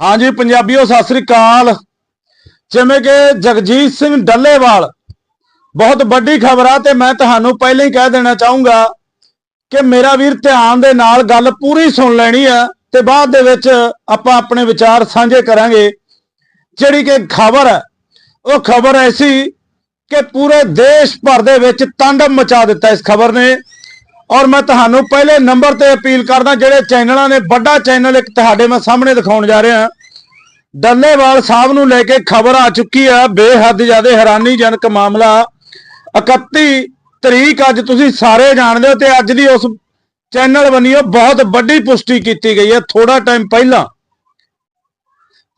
ਹਾਂਜੀ, ਪੰਜਾਬੀਓ, ਸਤਿ ਸ੍ਰੀ ਅਕਾਲ। ਜਿਵੇਂ ਕਿ ਜਗਜੀਤ ਸਿੰਘ ਡੱਲੇਵਾਲ, ਬਹੁਤ ਵੱਡੀ ਖਬਰ ਆ ਤੇ ਮੈਂ ਤੁਹਾਨੂੰ ਪਹਿਲਾਂ ਹੀ ਕਹਿ ਦੇਣਾ ਚਾਹੂੰਗਾ ਕਿ ਮੇਰਾ ਵੀਰ ਧਿਆਨ ਦੇ ਨਾਲ ਗੱਲ ਪੂਰੀ ਸੁਣ ਲੈਣੀ ਆ ਤੇ ਬਾਅਦ ਦੇ ਵਿੱਚ ਆਪਾਂ ਆਪਣੇ ਵਿਚਾਰ ਸਾਂਝੇ ਕਰਾਂਗੇ। ਜਿਹੜੀ ਕਿ ਖਬਰ ਹੈ ਉਹ ਖਬਰ ਐਸੀ ਕਿ ਪੂਰੇ ਦੇਸ਼ ਭਰ ਦੇ ਵਿੱਚ ਤਾਂਡਵ ਮਚਾ ਦਿੱਤਾ ਇਸ ਖਬਰ ਨੇ। ਔਰ ਮੈਂ ਤੁਹਾਨੂੰ ਪਹਿਲੇ ਨੰਬਰ ਤੇ ਅਪੀਲ ਕਰਦਾ, ਜਿਹੜੇ ਚੈਨਲਾਂ ਨੇ ਵੱਡਾ ਚੈਨਲ ਇੱਕ ਤੁਹਾਡੇ ਮੈਂ ਸਾਹਮਣੇ ਦਿਖਾਉਣ ਜਾ ਰਿਹਾ। ਡੱਲੇਵਾਲ ਸਾਹਿਬ ਨੂੰ ਲੈ ਕੇ ਖਬਰ ਆ ਚੁੱਕੀ ਆ, ਬੇਹੱਦ ਜ਼ਿਆਦਾ ਹੈਰਾਨੀਜਨਕ ਮਾਮਲਾ। 31 ਤਰੀਕ ਅੱਜ ਤੁਸੀਂ ਸਾਰੇ ਜਾਣਦੇ ਹੋ ਤੇ ਅੱਜ ਦੀ ਉਸ ਚੈਨਲ ਬਣੀਓ ਬਹੁਤ ਵੱਡੀ ਪੁਸ਼ਟੀ ਕੀਤੀ ਗਈ ਹੈ ਥੋੜਾ ਟਾਈਮ ਪਹਿਲਾਂ।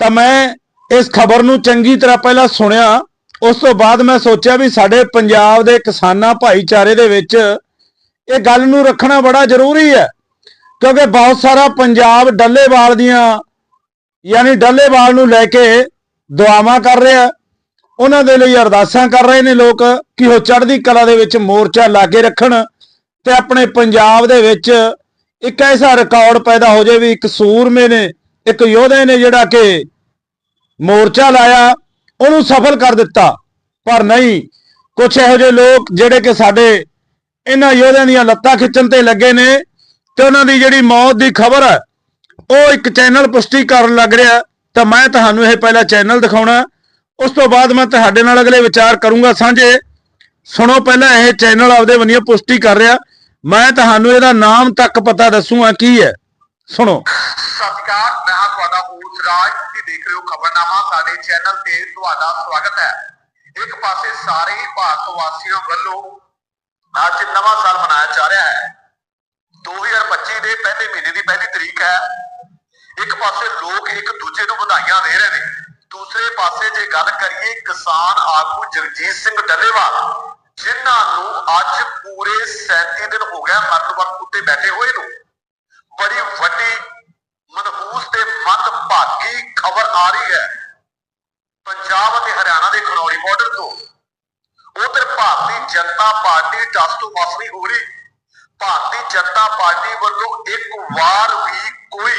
ਤਾਂ ਮੈਂ ਇਸ ਖਬਰ ਨੂੰ ਚੰਗੀ ਤਰ੍ਹਾਂ ਪਹਿਲਾਂ ਸੁਣਿਆ, ਉਸ ਤੋਂ ਬਾਅਦ ਮੈਂ ਸੋਚਿਆ ਵੀ ਸਾਡੇ ਪੰਜਾਬ ਦੇ ਕਿਸਾਨਾਂ ਭਾਈਚਾਰੇ ਦੇ ਵਿੱਚ ਇਹ ਗੱਲ ਨੂੰ ਰੱਖਣਾ ਬੜਾ ਜ਼ਰੂਰੀ ਹੈ, ਕਿਉਂਕਿ ਬਹੁਤ ਸਾਰਾ ਪੰਜਾਬ ਡੱਲੇਵਾਲ ਦੀਆਂ, ਯਾਨੀ ਡੱਲੇਵਾਲ ਨੂੰ ਲੈ ਕੇ ਦੁਆਵਾਂ ਕਰ ਰਿਹਾ ਉਹਨਾਂ ਦੇ ਲਈ ਅਰਦਾਸਾਂ ਕਰ ਰਹੇ ਨੇ ਲੋਕ ਕਿ ਉਹ ਚੜ੍ਹਦੀ ਕਲਾ ਦੇ ਵਿੱਚ ਮੋਰਚਾ ਲਾ ਕੇ ਰੱਖਣ ਤੇ ਆਪਣੇ ਪੰਜਾਬ ਦੇ ਵਿੱਚ ਇੱਕ ਐਸਾ ਰਿਕਾਰਡ ਪੈਦਾ ਹੋ ਜਾਵੇ, ਵੀ ਇੱਕ ਸੂਰਮੇ ਨੇ, ਇੱਕ ਯੋਧੇ ਨੇ ਜਿਹੜਾ ਕਿ ਮੋਰਚਾ ਲਾਇਆ, ਉਹਨੂੰ ਸਫਲ ਕਰ ਦਿੱਤਾ। ਪਰ ਨਹੀਂ ਕੁਝ ਇਹੋ ਜਿਹੇ ਲੋਕ ਜਿਹੜੇ ਕਿ ਸਾਡੇ ਇਹਨਾਂ ਯੋਧਿਆਂ ਦੀਆਂ ਲੱਤਾਂ ਖਿੱਚਣ ਤੇ ਲੱਗੇ ਨੇ ਤੇ ਉਹਨਾਂ ਦੀ ਜਿਹੜੀ ਮੌਤ ਦੀ ਖਬਰ ਹੈ, ਉਹ ਇੱਕ ਚੈਨਲ ਪੁਸ਼ਟੀ ਕਰਨ ਲੱਗ ਰਿਹਾ। ਤਾਂ ਮੈਂ ਤੁਹਾਨੂੰ ਇਹ ਪਹਿਲਾ ਚੈਨਲ ਦਿਖਾਉਣਾ। ਉਸ ਤੋਂ ਬਾਅਦ ਮੈਂ ਤੁਹਾਡੇ ਨਾਲ ਅਗਲੇ ਵਿਚਾਰ ਕਰੂੰਗਾ ਸਾਂਝੇ। ਸੁਣੋ ਪਹਿਲਾਂ ਇਹ ਚੈਨਲ ਆਪਦੇ ਵੱਲੋਂ ਪੁਸ਼ਟੀ ਕਰ ਰਿਹਾ। ਮੈਂ ਤੁਹਾਨੂੰ ਇਹਦਾ ਨਾਮ ਤੱਕ ਪਤਾ ਦੱਸੂਗਾ ਕੀ ਹੈ। ਸੁਣੋ। ਸਤਿ ਸ਼੍ਰੀ ਅਕਾਲ, ਮੈਂ ਹਾਂ ਤੁਹਾਡਾ ਹੋਸਟ ਰਾਜ। ਤੁਸੀਂ ਦੇਖ ਰਹੇ ਹੋ ਖਬਰਨਾਮਾ। ਸਾਡੇ ਚੈਨਲ ਤੇ ਤੁਹਾਡਾ ਸਵਾਗਤ ਹੈ। ਇੱਕ ਪਾਸੇ ਸਾਰੇ ਹੀ ਭਾਰਤ ਵਾਸੀਆਂ ਵੱਲੋਂ ਅੱਜ ਨਵਾਂ ਸਾਲ ਮਨਾਇਆ ਜਾ ਰਿਹਾ ਹੈ। 2025 ਦੇ ਪਹਿਲੇ ਮਹੀਨੇ ਦੀ ਪਹਿਲੀ ਤਰੀਕ ਹੈ। ਇੱਕ ਪਾਸੇ ਲੋਕ ਇੱਕ ਦੂਜੇ ਨੂੰ ਵਧਾਈਆਂ ਦੇ ਰਹੇ ਨੇ। ਦੂਸਰੇ ਪਾਸੇ ਜੇ ਗੱਲ ਕਰੀਏ ਕਿਸਾਨ ਆਗੂ ਜਗਜੀਤ ਸਿੰਘ ਡੱਲੇਵਾਲ, ਜਿਨ੍ਹਾਂ ਨੂੰ ਅੱਜ ਪੂਰੇ 37 ਦਿਨ ਹੋ ਗਿਆ ਮਰਨ ਵਕਤ ਉੱਤੇ ਬੈਠੇ ਹੋਏ ਨੂੰ। ਬੜੀ ਵੱਡੀ, ਮਨਹੂਸ ਤੇ ਮੰਦਭਾਗੀ ਖਬਰ ਆ ਰਹੀ ਹੈ। ਪੰਜਾਬ ਅਤੇ ਹਰਿਆਣਾ ਦੇ ਖਨੌਰੀ ਬਾਰਡਰ ਤੋਂ ਉਧਰ ਭਾਰਤੀ ਜਨਤਾ ਪਾਰਟੀ ਟਸ ਤੋਂ ਹੋ ਰਹੀ। ਭਾਰਤੀ ਜਨਤਾ ਪਾਰਟੀ ਵੱਲੋਂ ਇੱਕ ਵਾਰ ਵੀ ਕੋਈ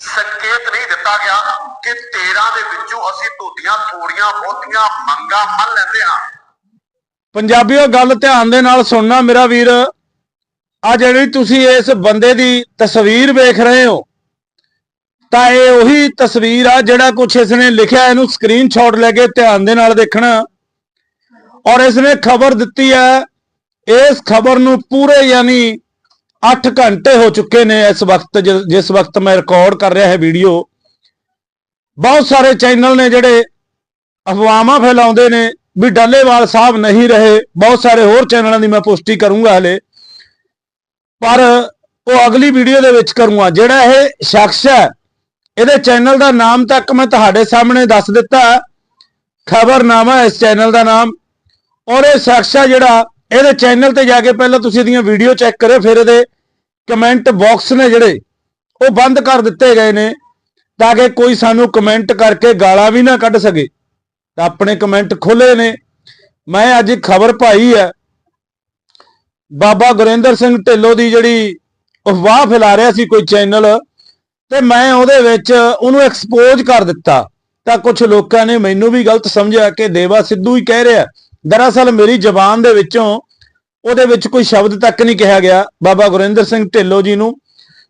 ਸੰਕੇਤ ਨਹੀਂ ਦਿੱਤਾ ਗਿਆ ਕਿ 13 ਦੇ ਵਿੱਚੋਂ ਅਸੀਂ ਧੋਤੀਆਂ ਥੋੜੀਆਂ ਬਹੁਤੀਆਂ ਮੰਗਾਂ ਮੰਨ ਲੈਂਦੇ ਹਾਂ। ਪੰਜਾਬੀਓ, ਗੱਲ ਧਿਆਨ ਦੇ ਨਾਲ ਸੁਣਨਾ ਮੇਰਾ ਵੀਰ। ਆ ਜਿਹੜੀ ਤੁਸੀਂ ਇਸ ਬੰਦੇ ਦੀ ਤਸਵੀਰ ਵੇਖ ਰਹੇ ਹੋ, ਤਾਂ ਇਹ ਉਹੀ ਤਸਵੀਰ ਆ ਜਿਹੜਾ ਕੁਝ ਇਸਨੇ ਲਿਖਿਆ, ਇਹਨੂੰ ਸਕਰੀਨਸ਼ਾਟ ਲੈ ਕੇ ਧਿਆਨ ਦੇ ਨਾਲ ਦੇਖਣਾ। ਔਰ ਇਸਨੇ ਖਬਰ ਦਿੱਤੀ ਹੈ, ਇਸ ਖਬਰ ਨੂੰ ਪੂਰੇ ਯਾਨੀ 8 ਘੰਟੇ ਹੋ ਚੁੱਕੇ ਨੇ ਇਸ ਵਕਤ, ਜਿ- ਜਿਸ ਵਕਤ ਮੈਂ ਰਿਕਾਰਡ ਕਰ ਰਿਹਾ ਹੈ ਵੀਡੀਓ ਬਹੁਤ ਸਾਰੇ ਚੈਨਲ ਨੇ ਜਿਹੜੇ ਅਫਵਾਹਾਂ ਫੈਲਾਉਂਦੇ ਨੇ ਵੀ ਡੱਲੇਵਾਲ ਸਾਹਿਬ ਨਹੀਂ ਰਹੇ। ਬਹੁਤ ਸਾਰੇ ਹੋਰ ਚੈਨਲਾਂ ਦੀ ਮੈਂ ਪੁਸ਼ਟੀ ਕਰੂੰਗਾ ਹਲੇ। ਪਰ ਉਹ ਅਗਲੀ ਵੀਡੀਓ ਦੇ ਵਿੱਚ ਕਰੂੰਗਾ। ਜਿਹੜਾ ਇਹ ਸ਼ਖਸ ਹੈ, ਇਹਦੇ ਚੈਨਲ ਦਾ ਨਾਮ ਤੱਕ ਮੈਂ ਤੁਹਾਡੇ ਸਾਹਮਣੇ ਦੱਸ ਦਿੱਤਾ। ਖਬਰਨਾਮਾ ਇਸ ਚੈਨਲ ਦਾ ਨਾਮ ਔਰ ਇਹ ਸ਼ਖਸ ਹੈ ਜਿਹੜਾ ਇਹਦੇ ਚੈਨਲ ਤੇ ਜਾ ਕੇ ਪਹਿਲਾਂ ਤੁਸੀਂ ਇਹਦੀਆਂ ਵੀਡੀਓ ਚੈੱਕ ਕਰਿਓ, ਫਿਰ ਇਹਦੇ ਕਮੈਂਟ ਬਾਕਸ ਨੇ ਜਿਹੜੇ, ਉਹ ਬੰਦ ਕਰ ਦਿੱਤੇ ਗਏ ਨੇ ਤਾਂ ਕਿ ਕੋਈ ਸਾਨੂੰ ਕਮੈਂਟ ਕਰਕੇ ਗਾਲਾਂ ਵੀ ਨਾ ਕੱਢ ਸਕੇ। ਤਾਂ ਆਪਣੇ ਕਮੈਂਟ ਖੋਲੇ ਨੇ। ਮੈਂ ਅੱਜ ਖਬਰ ਪਾਈ ਹੈ ਬਾਬਾ ਗੁਰਿੰਦਰ ਸਿੰਘ ਢਿੱਲੋਂ ਦੀ ਜਿਹੜੀ ਅਫਵਾਹ ਫੈਲਾ ਰਿਹਾ ਸੀ ਕੋਈ ਚੈਨਲ ਤੇ ਮੈਂ ਉਹਦੇ ਵਿੱਚ ਉਹਨੂੰ ਐਕਸਪੋਜ਼ ਕਰ ਦਿੱਤਾ। ਤਾਂ ਕੁਝ ਲੋਕਾਂ ਨੇ ਮੈਨੂੰ ਵੀ ਗਲਤ ਸਮਝਿਆ ਕਿ ਦੇਵਾ ਸਿੱਧੂ ਹੀ ਕਹਿ ਰਿਹਾ। ਦਰਅਸਲ ਮੇਰੀ ਜ਼ਬਾਨ ਦੇ ਵਿੱਚੋਂ ਉਹਦੇ ਵਿੱਚ ਕੋਈ ਸ਼ਬਦ ਤੱਕ ਨਹੀਂ ਕਿਹਾ ਗਿਆ। ਬਾਬਾ ਗੁਰਿੰਦਰ ਸਿੰਘ ਢਿੱਲੋਂ ਜੀ ਨੂੰ,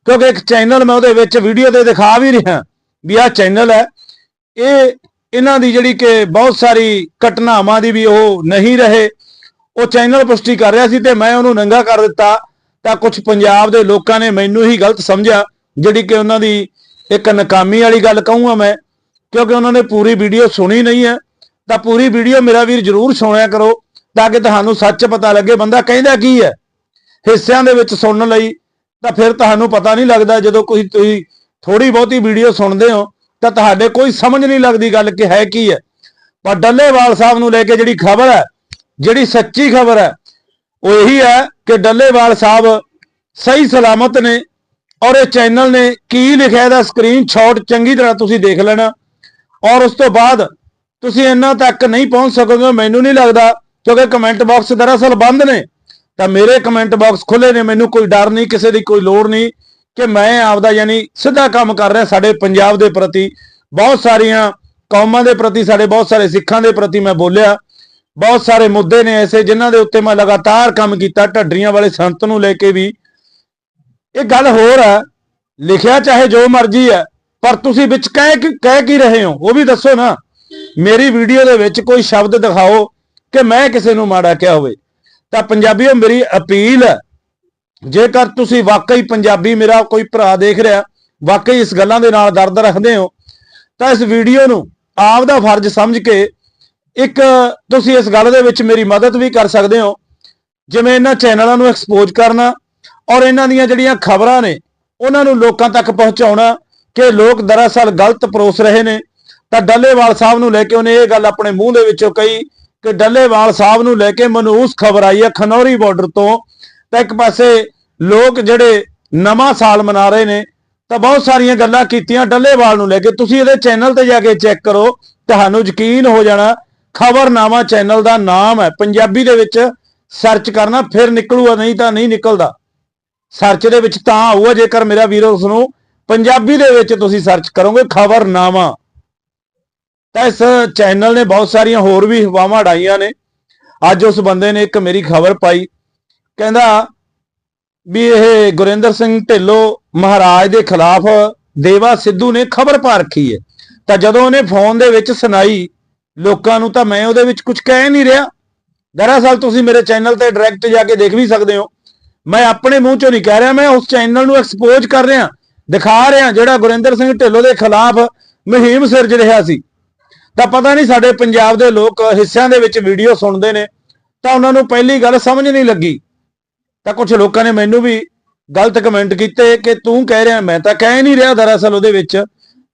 ਕਿਉਂਕਿ ਇੱਕ ਚੈਨਲ ਮੈਂ ਉਹਦੇ ਵਿੱਚ ਵੀਡੀਓ ਤੇ ਦਿਖਾ ਵੀ ਰਿਹਾ ਵੀ ਆਹ ਚੈਨਲ ਹੈ। ਇਹ ਇਹਨਾਂ ਦੀ ਜਿਹੜੀ ਕਿ ਬਹੁਤ ਸਾਰੀ ਘਟਨਾਵਾਂ ਦੀ ਵੀ ਉਹ ਨਹੀਂ ਰਹੇ। ਉਹ ਚੈਨਲ ਪੁਸ਼ਟੀ ਕਰ ਰਿਹਾ ਸੀ ਤੇ ਮੈਂ ਉਹਨੂੰ ਨੰਗਾ ਕਰ ਦਿੱਤਾ ਤਾਂ ਕੁਝ ਪੰਜਾਬ ਦੇ ਲੋਕਾਂ ਨੇ ਮੈਨੂੰ ਹੀ ਗਲਤ ਸਮਝਿਆ, ਜਿਹੜੀ ਕਿ ਉਹਨਾਂ ਦੀ ਇੱਕ ਨਕਾਮੀ ਵਾਲੀ ਗੱਲ ਕਹੂੰਗਾ ਮੈਂ, ਕਿਉਂਕਿ ਉਹਨਾਂ ਨੇ ਪੂਰੀ ਵੀਡੀਓ ਸੁਣੀ ਨਹੀਂ ਹੈ। ਤਾਂ ਪੂਰੀ ਵੀਡੀਓ ਮੇਰਾ ਵੀਰ ਜਰੂਰ ਸੁਣਿਆ ਕਰੋ, ਤਾਂ ਕਿ ਤੁਹਾਨੂੰ ਸੱਚ ਪਤਾ ਲੱਗੇ, ਬੰਦਾ ਕਹਿੰਦਾ ਕੀ ਹੈ? ਹਿੱਸਿਆਂ ਦੇ ਵਿੱਚ ਸੁਣਨ ਲਈ ਤਾਂ ਫਿਰ ਤੁਹਾਨੂੰ ਪਤਾ ਨਹੀਂ ਲੱਗਦਾ, ਜਦੋਂ ਕੋਈ ਤੁਸੀਂ ਥੋੜੀ ਬਹੁਤੀ ਵੀਡੀਓ ਸੁਣਦੇ ਹੋ, ਤਾਂ ਤੁਹਾਡੇ ਕੋਈ ਸਮਝ ਨਹੀਂ ਲੱਗਦੀ ਗੱਲ ਕਿ ਹੈ ਕੀ ਹੈ। ਪਰ ਡੱਲੇਵਾਲ ਸਾਹਿਬ ਨੂੰ ਲੈ ਕੇ ਜਿਹੜੀ ਖਬਰ ਹੈ, ਜਿਹੜੀ ਸੱਚੀ ਖਬਰ ਹੈ, ਉਹ ਇਹੀ ਹੈ ਕਿ ਡੱਲੇਵਾਲ ਸਾਹਿਬ ਸਹੀ ਸਲਾਮਤ ਨੇ ਔਰ ਇਹ ਚੈਨਲ ਨੇ ਕੀ ਲਿਖਿਆ ਇਹਦਾ ਸਕਰੀਨਸ਼ਾਟ ਚੰਗੀ ਤਰ੍ਹਾਂ ਤੁਸੀਂ ਦੇਖ ਲੈਣਾ। ਔਰ ਉਸ ਤੋਂ ਬਾਅਦ ਤੁਸੀਂ ਇੰਨਾ ਤੱਕ ਨਹੀਂ ਪਹੁੰਚ ਸਕੋਗੇ, ਮੈਨੂੰ ਨਹੀਂ ਲੱਗਦਾ, ਕਿਉਂਕਿ ਕਮੈਂਟ ਬਾਕਸ ਦਰਅਸਲ ਬੰਦ ਨੇ। ਤਾਂ ਮੇਰੇ ਕਮੈਂਟ ਬਾਕਸ ਖੁੱਲੇ ਨੇ, ਮੈਨੂੰ ਕੋਈ ਡਰ ਨਹੀਂ, ਕਿਸੇ ਦੀ ਕੋਈ ਲੋੜ ਨਹੀਂ ਕਿ ਮੈਂ ਆਪਦਾ ਯਾਨੀ ਸਿੱਧਾ ਕੰਮ ਕਰ ਰਿਹਾ ਸਾਡੇ ਪੰਜਾਬ ਦੇ ਪ੍ਰਤੀ। ਬਹੁਤ ਸਾਰੀਆਂ ਕੌਮਾਂ ਦੇ ਪ੍ਰਤੀ, ਸਾਡੇ ਬਹੁਤ ਸਾਰੇ ਸਿੱਖਾਂ ਦੇ ਪ੍ਰਤੀ ਮੈਂ ਬੋਲਿਆ। ਬਹੁਤ ਸਾਰੇ ਮੁੱਦੇ ਨੇ ਐਸੇ ਜਿਨ੍ਹਾਂ ਦੇ ਉੱਤੇ ਮੈਂ ਲਗਾਤਾਰ ਕੰਮ ਕੀਤਾ ਢੱਡਰੀਆਂ ਵਾਲੇ ਸੰਤ ਨੂੰ ਲੈ ਕੇ ਵੀ। ਇਹ ਗੱਲ ਹੋਰ ਹੈ, ਲਿਖਿਆ ਚਾਹੇ ਜੋ ਮਰਜ਼ੀ ਹੈ, ਪਰ ਤੁਸੀਂ ਵਿੱਚ ਕਹਿ ਕਹਿ ਕੀ ਰਹੇ ਹੋ? ਉਹ ਵੀ ਦੱਸੋ ਨਾ। ਮੇਰੀ ਵੀਡੀਓ ਦੇ ਵਿੱਚ ਕੋਈ ਸ਼ਬਦ ਦਿਖਾਓ ਕਿ ਮੈਂ ਕਿਸੇ ਨੂੰ ਮਾੜਾ ਕਿਹਾ ਹੋਵੇ। ਤਾਂ ਪੰਜਾਬੀਓ, ਮੇਰੀ ਅਪੀਲ ਹੈ, ਜੇਕਰ ਤੁਸੀਂ ਵਾਕਈ ਪੰਜਾਬੀ ਮੇਰਾ ਕੋਈ ਭਰਾ ਦੇਖ ਰਿਹਾ, ਵਾਕਈ ਇਸ ਗੱਲਾਂ ਦੇ ਨਾਲ ਦਰਦ ਰੱਖਦੇ ਹੋ, ਤਾਂ ਇਸ ਵੀਡੀਓ ਨੂੰ ਆਪ ਦਾ ਫਰਜ਼ ਸਮਝ ਕੇ ਇੱਕ ਤੁਸੀਂ ਇਸ ਗੱਲ ਦੇ ਵਿੱਚ ਮੇਰੀ ਮਦਦ ਵੀ ਕਰ ਸਕਦੇ ਹੋ। ਜਿਵੇਂ ਇਹਨਾਂ ਚੈਨਲਾਂ ਨੂੰ ਐਕਸਪੋਜ਼ ਕਰਨਾ ਔਰ ਇਹਨਾਂ ਦੀਆਂ ਜਿਹੜੀਆਂ ਖਬਰਾਂ ਨੇ, ਉਹਨਾਂ ਨੂੰ ਲੋਕਾਂ ਤੱਕ ਪਹੁੰਚਾਉਣਾ ਕਿ ਲੋਕ ਦਰਅਸਲ ਗਲਤ ਪਰੋਸ ਰਹੇ ਨੇ। ਤਾਂ ਡੱਲੇਵਾਲ ਸਾਹਿਬ ਨੂੰ ਲੈ ਕੇ ਉਹਨੇ ਇਹ ਗੱਲ ਆਪਣੇ ਮੂੰਹ ਦੇ ਵਿੱਚੋਂ ਕਹੀ ਕਿ ਡੱਲੇਵਾਲ ਸਾਹਿਬ ਨੂੰ ਲੈ ਕੇ ਮਨੂਸ ਖਬਰ ਆਈ ਹੈ ਖਨੌਰੀ ਬਾਰਡਰ ਤੋਂ। ਤਾਂ ਇੱਕ ਪਾਸੇ ਲੋਕ ਜਿਹੜੇ ਨਵਾਂ ਸਾਲ ਮਨਾ ਰਹੇ ਨੇ, ਤਾਂ ਬਹੁਤ ਸਾਰੀਆਂ ਗੱਲਾਂ ਕੀਤੀਆਂ ਡੱਲੇਵਾਲ ਨੂੰ ਲੈ ਕੇ। ਤੁਸੀਂ ਇਹਦੇ ਚੈਨਲ ਤੇ ਜਾ ਕੇ ਚੈੱਕ ਕਰੋ, ਤੁਹਾਨੂੰ ਯਕੀਨ ਹੋ ਜਾਣਾ, ਖਬਰਨਾਮਾ ਚੈਨਲ ਦਾ ਨਾਮ ਹੈ। ਪੰਜਾਬੀ ਦੇ ਵਿੱਚ ਸਰਚ ਕਰਨਾ, ਫਿਰ ਨਿਕਲੂਗਾ, ਨਹੀਂ ਤਾਂ ਨਹੀਂ ਨਿਕਲਦਾ। ਸਰਚ ਦੇ ਵਿੱਚ ਤਾਂ ਆਊਗਾ, ਜੇਕਰ ਮੇਰਾ ਵੀਰ ਉਸ ਨੂੰ ਪੰਜਾਬੀ ਦੇ ਵਿੱਚ ਤੁਸੀਂ ਸਰਚ ਕਰੋਗੇ, ਖਬਰਨਾਮਾ। ਤਾਂ ਇਸ ਚੈਨਲ ਨੇ ਬਹੁਤ ਸਾਰੀਆਂ ਹੋਰ ਵੀ ਹਵਾਵਾਂ ਉਡਾਈਆਂ ਨੇ। ਅੱਜ ਉਸ ਬੰਦੇ ਨੇ ਇੱਕ ਮੇਰੀ ਖਬਰ ਪਾਈ। ਕਹਿੰਦਾ ਵੀ ਇਹ ਗੁਰਿੰਦਰ ਸਿੰਘ ਢਿੱਲੋਂ ਮਹਾਰਾਜ ਦੇ ਖਿਲਾਫ ਦੇਵਾ ਸਿੱਧੂ ਨੇ ਖਬਰ ਪਾ ਰੱਖੀ ਹੈ। ਤਾਂ ਜਦੋਂ ਉਹਨੇ ਫੋਨ ਦੇ ਵਿੱਚ ਸੁਣਾਈ ਲੋਕਾਂ ਨੂੰ, ਤਾਂ ਮੈਂ ਉਹਦੇ ਵਿੱਚ ਕੁਝ ਕਹਿ ਨਹੀਂ ਰਿਹਾ। ਦਰਅਸਲ ਤੁਸੀਂ ਮੇਰੇ ਚੈਨਲ ਤੇ ਡਾਇਰੈਕਟ ਜਾ ਕੇ ਦੇਖ ਵੀ ਸਕਦੇ ਹੋ। ਮੈਂ ਆਪਣੇ ਮੂੰਹ ਚੋਂ ਨਹੀਂ ਕਹਿ ਰਿਹਾ, ਮੈਂ ਉਸ ਚੈਨਲ ਨੂੰ ਐਕਸਪੋਜ਼ ਕਰ ਰਿਹਾ। ਦਿਖਾ ਰਿਹਾ ਜਿਹੜਾ ਗੁਰਿੰਦਰ ਸਿੰਘ ਢਿੱਲੋਂ ਦੇ ਖਿਲਾਫ ਮੁਹਿੰਮ ਸਿਰਜ ਰਿਹਾ ਸੀ। ਤਾਂ ਪਤਾ ਨਹੀਂ ਸਾਡੇ ਪੰਜਾਬ ਦੇ ਲੋਕ ਹਿੱਸਿਆਂ ਦੇ ਵਿੱਚ ਵੀਡੀਓ ਸੁਣਦੇ ਨੇ, ਤਾਂ ਉਹਨਾਂ ਨੂੰ ਪਹਿਲੀ ਗੱਲ ਸਮਝ ਨਹੀਂ ਲੱਗੀ। ਤਾਂ ਕੁਝ ਲੋਕਾਂ ਨੇ ਮੈਨੂੰ ਵੀ ਗਲਤ ਕਮੈਂਟ ਕੀਤੇ ਕਿ ਤੂੰ ਕਹਿ ਰਿਹਾ, ਮੈਂ ਤਾਂ ਕਹਿ ਨਹੀਂ ਰਿਹਾ ਦਰਅਸਲ ਉਹਦੇ ਵਿੱਚ,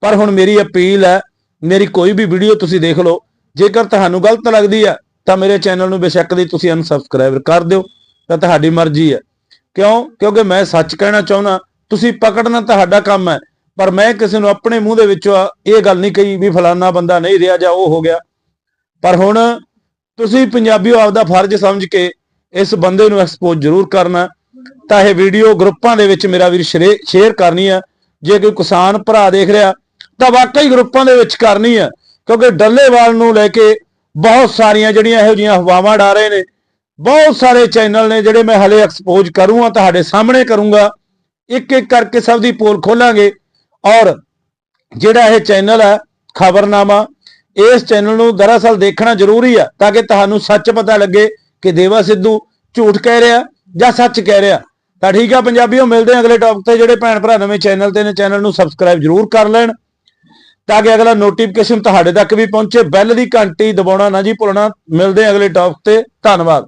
ਪਰ ਹੁਣ ਮੇਰੀ ਅਪੀਲ ਹੈ, ਮੇਰੀ ਕੋਈ ਵੀ ਵੀਡੀਓ ਤੁਸੀਂ ਦੇਖ ਲਓ, ਜੇਕਰ ਤੁਹਾਨੂੰ ਗਲਤ ਲੱਗਦੀ ਹੈ, ਤਾਂ ਮੇਰੇ ਚੈਨਲ ਨੂੰ ਬੇਸ਼ੱਕ ਦੀ ਤੁਸੀਂ ਅਨਸਬਸਕ੍ਰਾਈਬ ਕਰ ਦਿਓ, ਤਾਂ ਤੁਹਾਡੀ ਮਰਜ਼ੀ ਹੈ। ਕਿਉਂ? ਕਿਉਂਕਿ ਮੈਂ ਸੱਚ ਕਹਿਣਾ ਚਾਹੁੰਦਾ, ਤੁਸੀਂ ਪਕੜਨਾ ਤੁਹਾਡਾ ਕੰਮ ਹੈ ਪਰ ਮੈਂ ਕਿਸੇ ਨੂੰ ਆਪਣੇ ਮੂੰਹ ਦੇ ਵਿੱਚੋਂ ਇਹ ਗੱਲ ਨਹੀਂ ਕਹੀ ਵੀ ਫਲਾਨਾ ਬੰਦਾ ਨਹੀਂ ਰਿਹਾ ਜਾਂ ਉਹ ਹੋ ਗਿਆ। ਪਰ ਹੁਣ ਤੁਸੀਂ ਪੰਜਾਬੀਓ ਆਪਦਾ ਫਰਜ਼ ਸਮਝ ਕੇ ਇਸ ਬੰਦੇ ਨੂੰ ਐਕਸਪੋਜ਼ ਜ਼ਰੂਰ ਕਰਨਾ। ਤਾਂ ਇਹ ਵੀਡੀਓ ਗਰੁੱਪਾਂ ਦੇ ਵਿੱਚ ਮੇਰਾ ਵੀਰ ਸ਼ੇਅਰ ਕਰਨੀ ਹੈ ਜੇ ਕੋਈ ਕਿਸਾਨ ਭਰਾ ਦੇਖ ਰਿਹਾ, ਤਾਂ ਵਾਕਈ ਗਰੁੱਪਾਂ ਦੇ ਵਿੱਚ ਕਰਨੀ ਹੈ ਕਿਉਂਕਿ ਡੱਲੇਵਾਲ ਨੂੰ ਲੈ ਕੇ ਬਹੁਤ ਸਾਰੀਆਂ ਜਿਹੜੀਆਂ ਇਹੋ ਜਿਹੀਆਂ ਹਵਾਵਾਂ ਡਾ ਰਹੇ ਨੇ, ਬਹੁਤ ਸਾਰੇ ਚੈਨਲ ਨੇ ਜਿਹੜੇ ਮੈਂ ਹਲੇ ਐਕਸਪੋਜ਼ ਕਰੂੰਗਾ, ਤੁਹਾਡੇ ਸਾਹਮਣੇ ਕਰੂੰਗਾ। ਇੱਕ ਇੱਕ ਕਰਕੇ ਸਭ ਦੀ ਪੋਲ ਖੋਲਾਂਗੇ। ਔਰ ਜਿਹੜਾ ਇਹ ਚੈਨਲ ਹੈ, ਖਬਰਨਾਮਾ, ਇਸ ਚੈਨਲ ਨੂੰ ਦਰਅਸਲ ਦੇਖਣਾ ਜ਼ਰੂਰੀ ਆ ਤਾਂ ਕਿ ਤੁਹਾਨੂੰ ਸੱਚ ਪਤਾ ਲੱਗੇ ਕਿ ਦੇਵਾ ਸਿੱਧੂ ਝੂਠ ਕਹਿ ਰਿਹਾ ਜਾਂ ਸੱਚ ਕਹਿ ਰਿਹਾ। ਤਾਂ ਠੀਕ ਆ ਪੰਜਾਬੀਓ, ਮਿਲਦੇ ਹਾਂ ਅਗਲੇ ਟੌਪਿਕ ਤੇ ਜਿਹੜੇ ਭੈਣ ਭਰਾ ਨਵੇਂ ਚੈਨਲ ਤੇ ਨੇ, ਚੈਨਲ ਨੂੰ ਸਬਸਕ੍ਰਾਈਬ ਜ਼ਰੂਰ ਕਰ ਲੈਣ ਤਾਂ ਕਿ ਅਗਲਾ ਨੋਟੀਫਿਕੇਸ਼ਨ ਤੁਹਾਡੇ ਤੱਕ ਵੀ ਪਹੁੰਚੇ। ਬੈਲ ਦੀ ਘੰਟੀ ਦਬਾਉਣਾ ਨਾ ਜੀ ਭੁੱਲਣਾ। ਮਿਲਦੇ ਹਾਂ ਅਗਲੇ ਟੌਪਿਕ ਤੇ। ਧੰਨਵਾਦ।